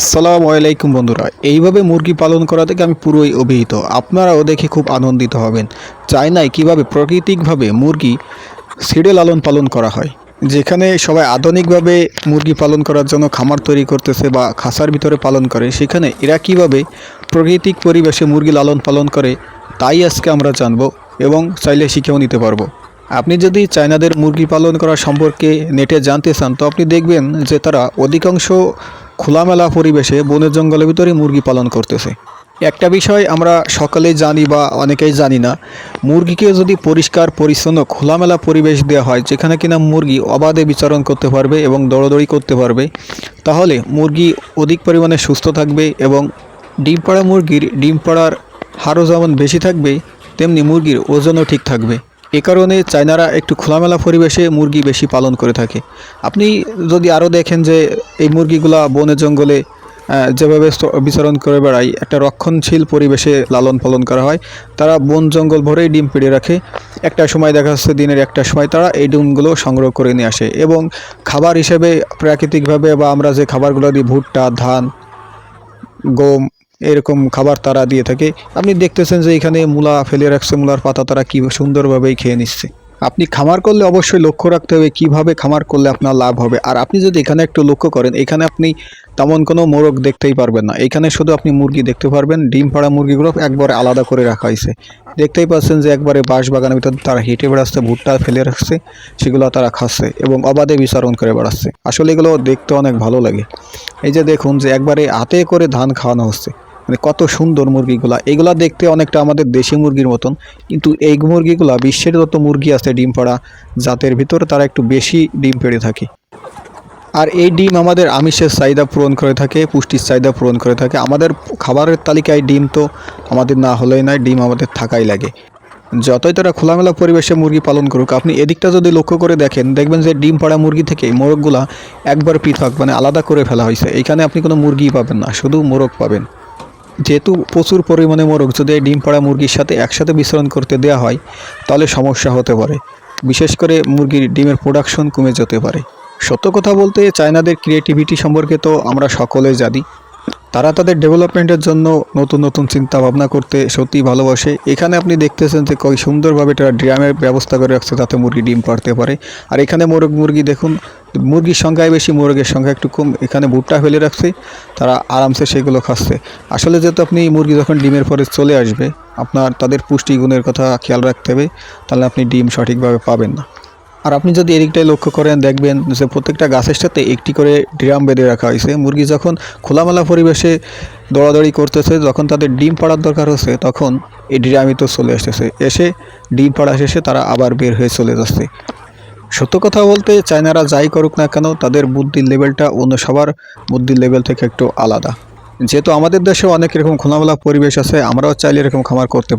আসসালামু আলাইকুম বন্ধুরা, এইভাবে মুরগি পালন করা থেকে আমি পুরোই অভিহিত। আপনারাও দেখে খুব আনন্দিত হবেন। চায়নায় কীভাবে প্রাকৃতিকভাবে মুরগি সিডে লালন পালন করা হয়, যেখানে সবাই আধুনিকভাবে মুরগি পালন করার জন্য খামার তৈরি করতেছে বা খাসার ভিতরে পালন করে, সেখানে এরা কীভাবে প্রাকৃতিক পরিবেশে মুরগি লালন পালন করে, তাই আজকে আমরা জানব এবং চাইলে শিখেও নিতে পারব। আপনি যদি চায়নাদের মুরগি পালন করা সম্পর্কে নেটে জানতে চান, তো আপনি দেখবেন যে তারা অধিকাংশ খোলামেলা পরিবেশে বনের জঙ্গলের ভিতরে মুরগি পালন করতেছে। একটা বিষয় আমরা সকলেই জানি বা অনেকেই জানি না, মুরগিকে যদি পরিষ্কার, পরিচ্ছন্ন, খোলামেলা পরিবেশ দেওয়া হয়, যেখানে কিনা মুরগি অবাধে বিচরণ করতে পারবে এবং দৌড়দৌড়ি করতে পারবে, তাহলে মুরগি অধিক পরিমাণে সুস্থ থাকবে এবং ডিম পাড়া মুরগির ডিম পাড়ার হারও যেমন বেশি থাকবে, তেমনি মুরগির ওজনও ঠিক থাকবে। এ কারণে চায়নারা একটু খোলামেলা পরিবেশে মুরগি বেশি পালন করে থাকে। আপনি যদি আরও দেখেন যে এই মুরগিগুলা বনে জঙ্গলে যেভাবে বিচরণ করে বেড়ায়, একটা রক্ষণশীল পরিবেশে লালন পালন করা হয়, তারা বন জঙ্গল ভরেই ডিম পেড়ে রাখে। একটা সময় দেখা যাচ্ছে দিনের একটা সময় তারা এই ডিমগুলো সংগ্রহ করে নিয়ে আসে এবং খাবার হিসেবে প্রাকৃতিকভাবে বা আমরা যে খাবারগুলো দিই, ভুট্টা, ধান, গম এরকম খাবার তারা দিয়ে থাকে। আপনি দেখতেছেন যে এখানে মূলা ফেলে রাখছে, মূলার পাতা তারা কি সুন্দরভাবেই খেয়ে নিচ্ছে। আপনি খামার করলে অবশ্যই লক্ষ্য রাখতে হবে কীভাবে খামার করলে আপনার লাভ হবে। আর আপনি যদি এখানে একটু লক্ষ্য করেন, এখানে আপনি তেমন কোনো মোরগ দেখতেই পারবেন না। এখানে শুধু আপনি মুরগি দেখতে পারবেন, ডিম পাড়া মুরগিগুলো একবারে আলাদা করে রাখা হয়েছে। দেখতেই পাচ্ছেন যে একবারে বাঁশ বাগানের ভিতর তারা হেঁটে বেড়াচ্ছে, ভুট্টা ফেলে রাখছে, সেগুলো তারা খাচ্ছে এবং অবাধে বিচরণ করে বেড়াচ্ছে। আসলে এগুলো দেখতে অনেক ভালো লাগে। এই যে দেখুন যে একবারে হাতে করে ধান খাওয়ানো হচ্ছে। মানে কত সুন্দর মুরগিগুলা। এগুলা দেখতে অনেকটা আমাদের দেশি মুরগির মতন, কিন্তু এই মুরগিগুলা বিশ্বের যত মুরগি আছে ডিম পাড়া জাতের ভিতরে তারা একটু বেশি ডিম পেড়ে থাকে। আর এই ডিম আমাদের আমিষের চাহিদা পূরণ করে থাকে, পুষ্টির চাহিদা পূরণ করে থাকে। আমাদের খাবারের তালিকায় ডিম তো আমাদের না হলেই নয়, ডিম আমাদের থাকাই লাগে। যতই তারা খোলামেলা পরিবেশে মুরগি পালন করুক, আপনি এদিকটা যদি লক্ষ্য করে দেখেন, দেখবেন যে ডিম পাড়া মুরগি থেকে মোরগগুলা একবার পৃথক মানে আলাদা করে ফেলা হয়েছে। এখানে আপনি কোনো মুরগি পাবেন না, শুধু মোরগ পাবেন। যেহেতু প্রচুর পরিমাণে মোরগ যদি ডিম পাড়া মুরগির সাথে একসাথে বিচরণ করতে দেওয়া হয়, তাহলে সমস্যা হতে পারে। বিশেষ করে মুরগির ডিমের প্রোডাকশন কমে যেতে পারে। সত্য কথা বলতে চায়নাদের ক্রিয়েটিভিটি সম্পর্কে তো আমরা সকলে জানি। তারা তাদের ডেভেলপমেন্টের জন্য নতুন নতুন চিন্তা ভাবনা করতে সত্যিই ভালোবাসে। এখানে আপনি দেখতেছেন যে কই সুন্দরভাবে তারা ড্রামের ব্যবস্থা করে রাখছে যাতে মুরগি ডিম পাড়তে পারে। আর এখানে মোরগ, মুরগি দেখুন, মুরগির সংখ্যায় বেশি, মোরগের সংখ্যা একটু কম। এখানে ভুট্টা ফেলে রাখছে, তারা আরামসে সেগুলো খাচ্ছে। আসলে যেহেতু আপনি মুরগি যখন ডিমের পরে চলে আসবে, আপনার তাদের পুষ্টিগুণের কথা খেয়াল রাখতে হবে, তাহলে আপনি ডিম সঠিকভাবে পাবেন না। আর আপনি যদি এদিকটায় লক্ষ্য করেন, দেখবেন যে প্রত্যেকটা গাছের সাথে একটি করে ড্রাম বেঁধে রাখা হয়েছে। মুরগি যখন খোলামেলা পরিবেশে দৌড়াদৌড়ি করতেছে, যখন তাদের ডিম পাড়ার দরকার হচ্ছে, তখন এই ড্রামই তো চলে আসতেছে। এসে ডিম পাড়া শেষে তারা আবার বের হয়ে চলে যাচ্ছে। সত্য কথা বলতে, চায়নারা যাই করুক না কেন, তাদের বুদ্ধির লেভেলটা অন্য সবার বুদ্ধির লেভেল থেকে একটু আলাদা। যেহেতু আমাদের দেশে অনেক এরকম খোলামেলা পরিবেশ আছে, আমরাও চাইলে এরকম খামার করতে পারি।